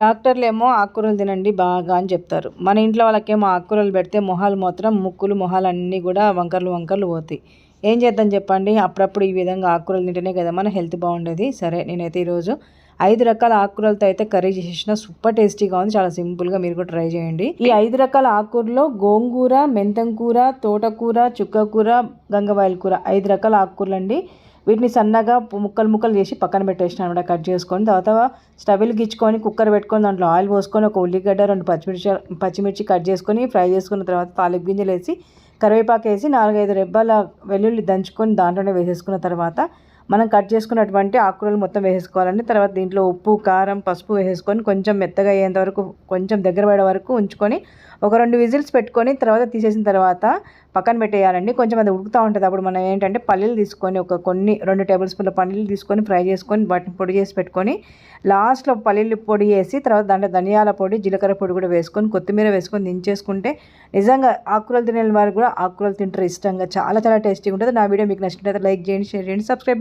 డాక్టర్లు ఏమో ఆకుకూరలు తినండి బాగా అని చెప్తారు. మన ఇంట్లో వాళ్ళకేమో ఆకుకూరలు పెడితే మొహాలు మాత్రం ముక్కులు మొహాలు అన్నీ కూడా వంకర్లు వంకర్లు పోతాయి. ఏం చేద్దాం చెప్పండి? అప్పుడప్పుడు ఈ విధంగా ఆకుకూరలు తింటేనే కదా మన హెల్త్ బాగుండేది. సరే నేనైతే ఈరోజు ఐదు రకాల ఆకుకూరలతో అయితే కర్రీ చేసిన. సూపర్ టేస్టీగా ఉంది. చాలా సింపుల్గా మీరు కూడా ట్రై చేయండి. ఈ ఐదు రకాల ఆకుకూరలో గోంగూర మెంతం కూర తోటకూర చుక్కకూర గంగవాయల కూర ఐదు రకాల ఆకుకూరలు అండి వీటిని సన్నగా ముక్కలు ముక్కలు చేసి పక్కన పెట్టేసిన అనమాట కట్ చేసుకొని తర్వాత స్టవిల్ గిచ్చుకొని కుక్కర్ పెట్టుకొని దాంట్లో ఆయిల్ పోసుకొని ఒక ఉల్లిగడ్డ రెండు పచ్చిమిర్చి పచ్చిమిర్చి కట్ చేసుకొని ఫ్రై చేసుకున్న తర్వాత తాలింపు గింజలు వేసి కరివేపాకు వేసి నాలుగైదు రెబ్బల వెల్లుల్లి దంచుకొని దాంట్లోనే వేసేసుకున్న తర్వాత మనం కట్ చేసుకున్నటువంటి ఆకుకూరలు మొత్తం వేసేసుకోవాలండి. తర్వాత దీంట్లో ఉప్పు కారం పసుపు వేసేసుకొని కొంచెం మెత్తగా అయ్యేంత వరకు కొంచెం దగ్గర పడే వరకు ఉంచుకొని ఒక రెండు విజిల్స్ పెట్టుకొని తర్వాత తీసేసిన తర్వాత పక్కన పెట్టేయాలండి. కొంచెం అది ఉడుకుతూ ఉంటుంది. అప్పుడు మనం ఏంటంటే పల్లీలు తీసుకొని ఒక కొన్ని రెండు టేబుల్ స్పూన్ల పల్లీలు తీసుకొని ఫ్రై చేసుకొని వాటిని పొడి చేసి పెట్టుకొని లాస్ట్లో పల్లీలు పొడి వేసి తర్వాత దాంట్లో ధనియాల పొడి జీలకర్ర పొడి కూడా వేసుకొని కొత్తిమీర వేసుకొని దించేసుకుంటే నిజంగా ఆకుకూరలు తినే వారు కూడా ఆకుకూరలు తింటారు ఇష్టంగా. చాలా చాలా టేస్టీగా ఉంటుంది. నా వీడియో మీకు నచ్చినట్లయితే లైక్ చేయండి షేర్ చేయండి సబ్స్క్రైబ్